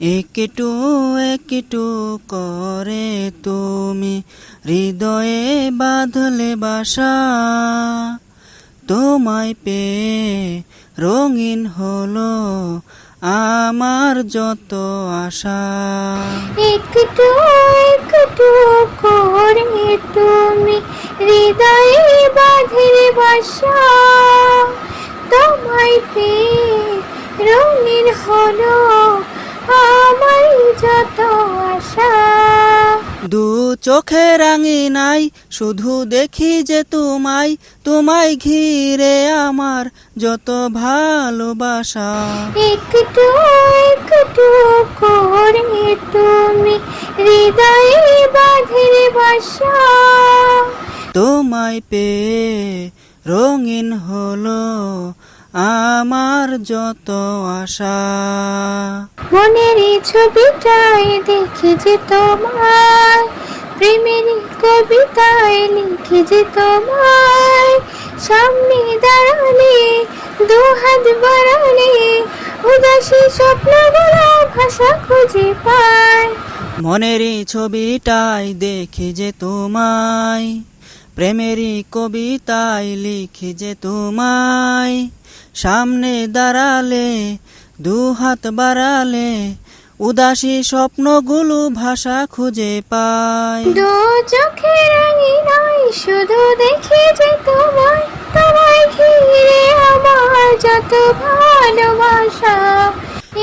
একটু একটু করে তুমি হৃদয়ে বাঁধলে বাসা। তোমায় পেয়ে রঙিন হলো আমার যত আশা। একটু একটু করে তুমি হৃদয়ে বাঁধলে বাসা। তোমায় পেয়ে রঙিন হলো আমার যত আশা। দু চোখে রাঙি নাই শুধু দেখি যে তোমায় তোমায় ঘিরে আমার যত ভালোবাসা। একটু একটু করে তুমি হৃদয়ে বাঁধলে বাসা। তোমায় পেয়ে রঙিন হলো আমার যত আশা। মনের ছবিটাই দেখি যে তোমায় প্রেমের কবিতায় লিখি যে তোমায় সামনে দাঁড়ালে দু হাত বাড়ালে উদাসী স্বপ্নগুলো ভাষা খুঁজে পায়। মনেরই ছবিটাই দেখি যে তোমায় প্রেমেরই কবিতায় লিখি যে তোমায়। সামনে দাঁড়ালে দু হাত বাড়ালে উদাসী স্বপ্নগুলো ভাষা খুঁজে পায়। দু চোখে রাঙি নাই শুধু দেখি যে তোমায় তোমায় ঘিরে আমার যত ভালোবাসা।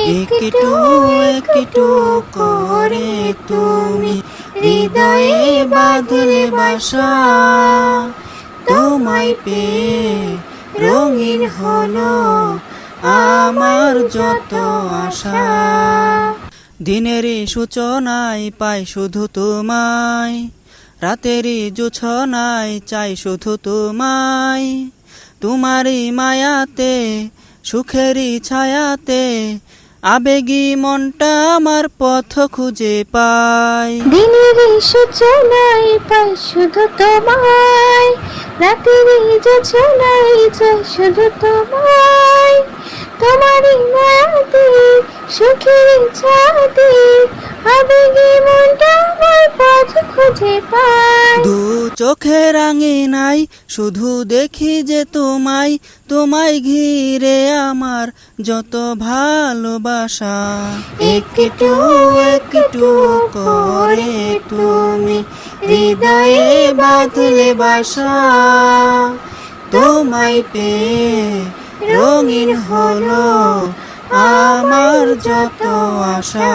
একটু একটু করে তুমি হৃদয়ে বাঁধলে বাসা। তোমায় পেয়ে রঙিন হলো আমার যত আশা। দিনেরই সূচনায় পাই শুধু তোমায় রাতেরই জোছনায় চাই শুধু তোমায়। তোমারই মায়াতে, সুখেরই ছায়াতে, আবেগী মনটা আমার পথ খুঁজে পায়। দিনের সূচনায় পাই শুধু তোমায় রাতের যোজনায় চাই শুধু তোমায় তোমারই মায়াতে সুখের ছাতে আবেগে মনটা আমার পথ খুঁজে পায়। দু চোখে রাঙি নাই শুধু দেখি যে তোমায় তোমায় ঘিরে আমার যত ভালোবাসা। একটু একটু করে তুমি হৃদয়ে বাঁধলে বাসা তোমায় পে রঙিন হলো আমার যত আশা।